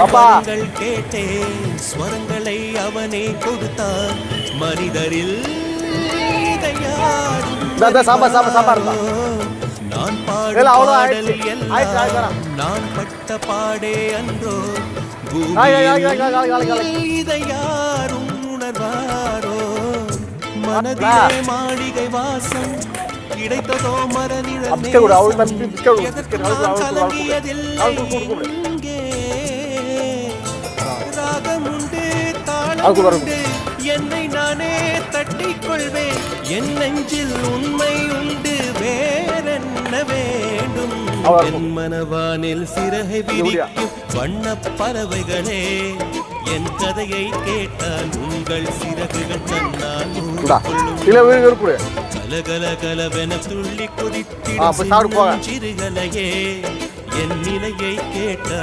பாப்பா. வரங்கள் கேட்டேன். ஸ்வரங்களை அவனே கொடுத்தான். மனிதரில் சாம்பார், சாம்பார், சாம்பார். நான் பாடும் பாடல் எல்லாம். நான் பட்ட பாடே அன்றோ. இதை யாரும் உணர்வாரோ? மனதிலே மாளிகை வாசம் கிடைத்ததோ மரநிழல் கொடு, என்னை நானே தட்டிக் கொள்வேன் என் நெஞ்சில் உண்மை உண்டு வேறென்ன வேண்டும்? என் மனவானில் சிறகை? விரிக்கும் வண்ணப் பறவைகளே என் கதையை கேட்டால் உங்கள் சிறகுகள் தன்னால் கலகல கலவென துள்ளி குதித்திடும். சிறுகலையே என் நிலையை கேட்டால்